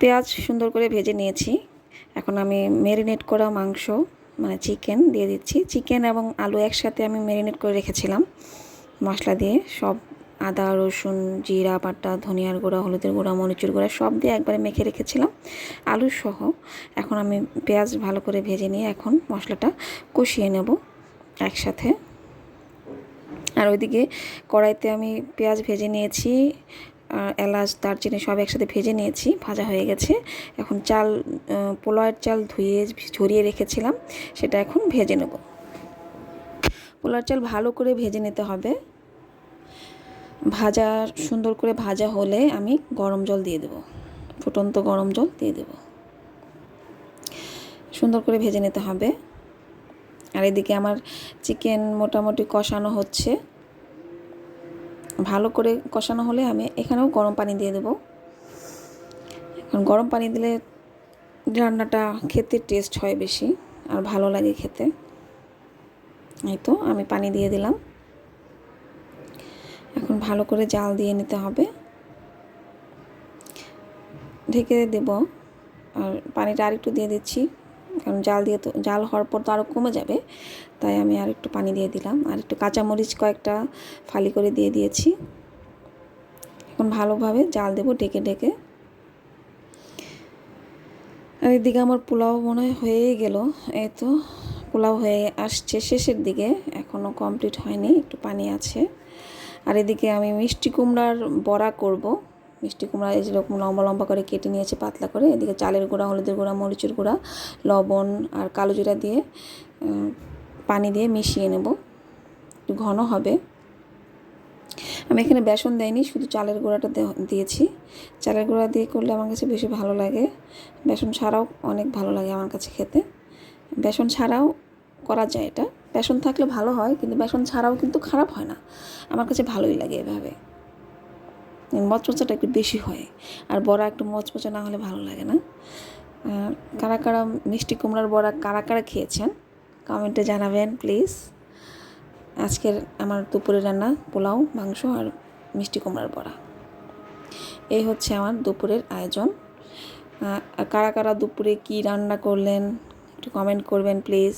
পেঁয়াজ সুন্দর করে ভেজে নিয়েছি। এখন আমি ম্যারিনেট করা মাংস মানে চিকেন দিয়ে দিচ্ছি। চিকেন এবং আলু একসাথে আমি ম্যারিনেট করে রেখেছিলাম। মশলা দিয়ে সব আদা, রসুন, জিরা, বাটা, ধনিয়ার গুঁড়া, হলুদের গুঁড়া, মরিচুর গুঁড়া সব দিয়ে একবারে মেখে রেখেছিলাম। আলু সহ এখন আমি পেঁয়াজ ভালো করে ভেজে নিয়ে এখন মশলাটা কষিয়ে নেব একসাথে। আর ওইদিকে কড়াইতে আমি পেঁয়াজ ভেজে নিয়েছি। এলাচ, দারচিনি সব একসাথে ভেজে নিয়েছি, ভাজা হয়ে গেছে। এখন চাল পোলাওয়ের চাল ধুয়ে ঝরিয়ে রেখেছিলাম, সেটা এখন ভেজে নেব। পোলাওয়ের চাল ভালো করে ভেজে নিতে হবে। ভাজা, সুন্দর করে ভাজা হলে আমি গরম জল দিয়ে দেব, ফুটন্ত গরম জল দিয়ে দেব। সুন্দর করে ভেজে নিতে হবে। আর এদিকে আমার চিকেন মোটামুটি কষানো হচ্ছে। ভালো করে কষানো হলে আমি এখানেও গরম পানি দিয়ে দেবো। এখন গরম পানি দিলে রান্নাটা খেতে টেস্ট হয় বেশি আর ভালো লাগে খেতে। এই তো আমি পানি দিয়ে দিলাম। এখন ভালো করে জাল দিয়ে নিতে হবে। ঢেকে দেব। আর পানিটা আরেকটু দিয়ে দিচ্ছি। কারণ জাল দিয়ে তো জাল হওয়ার পর তো আরও কমে যাবে। তাই আমি আর একটু পানি দিয়ে দিলাম। আর একটু কাঁচামরিচ কয়েকটা ফালি করে দিয়ে দিয়েছি। এখন ভালোভাবে জাল দেবো ডেকে ডেকে। আর এদিকে আমার পোলাও মনে হয় হয়েই গেল। এই তো পোলাও হয়ে আসছে শেষের দিকে। এখনও কমপ্লিট হয়নি, একটু পানি আছে। আর এদিকে আমি মিষ্টি কুমড়ার বড়া করব। মিষ্টি কুমড়া, এই যেরকম লম্বা লম্বা করে কেটে নিয়েছে পাতলা করে। এদিকে চালের গুঁড়া, হলুদের গুঁড়া, মরিচের গুঁড়া, লবণ আর কালো জিরা দিয়ে পানি দিয়ে মিশিয়ে নেব। ঘন হবে। আমি এখানে বেসন দেয়নি শুধু চালের গুঁড়াটা দিয়েছি। চালের গুঁড়া দিয়ে করলে আমার কাছে বেশি ভালো লাগে। বেসন ছাড়াও অনেক ভালো লাগে আমার কাছে খেতে। বেসন ছাড়াও করা যায় এটা। বেসন থাকলে ভালো হয়, কিন্তু বেসন ছাড়াও কিন্তু খারাপ হয় না। আমার কাছে ভালোই লাগে এভাবে। মচমচাটা একটু বেশি হয়। আর বড়া একটু মচমচা না হলে ভালো লাগে না। কারা কারা মিষ্টি কুমড়ার বড়া কারা কারা খেয়েছেন কমেন্টে জানাবেন প্লিজ আজকের আমার দুপুরে রান্না, পোলাও, মাংস আর মিষ্টি কুমড়ার বড়া। এই হচ্ছে আমার দুপুরের আয়োজন। কারা কারা দুপুরে কি রান্না করলেন, একটু কমেন্ট করবেন প্লিজ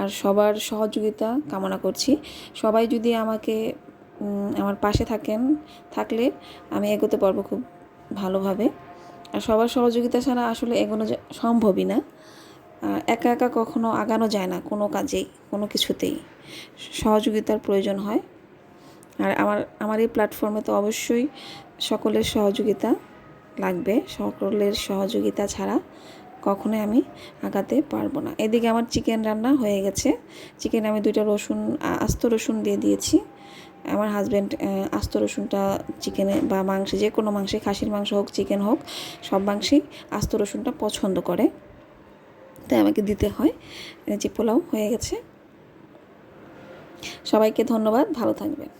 আর সবার সহযোগিতা কামনা করছি। সবাই যদি আমাকে আমার পাশে থাকেন, থাকলে আমি এগোতে পারব খুব ভালোভাবে। আর সবার সহযোগিতা ছাড়া আসলে এগোনো সম্ভবই না। একা একা কখনো আগানো যায় না কোনো কাজেই, কোনো কিছুতেই। সহযোগিতার প্রয়োজন হয়। আর আমার আমার এই প্ল্যাটফর্মে তো অবশ্যই সকলের সহযোগিতা লাগবে। সকলের সহযোগিতা ছাড়া কখনোই আমি আগাতে পারব না। এদিকে আমার চিকেন রান্না হয়ে গেছে। চিকেন আমি দুইটা রসুন আস্ত রসুন দিয়ে দিয়েছি। আমার হাজব্যান্ড আস্ত রসুনটা চিকেনে বা মাংসে, যে কোনো মাংসে, খাসির মাংস হোক চিকেন হোক, সব মাংসেই আস্ত রসুনটা পছন্দ করে। তাই আমাকে দিতে হয়। যে পোলাও হয়ে গেছে। সবাইকে ধন্যবাদ। ভালো থাকবেন।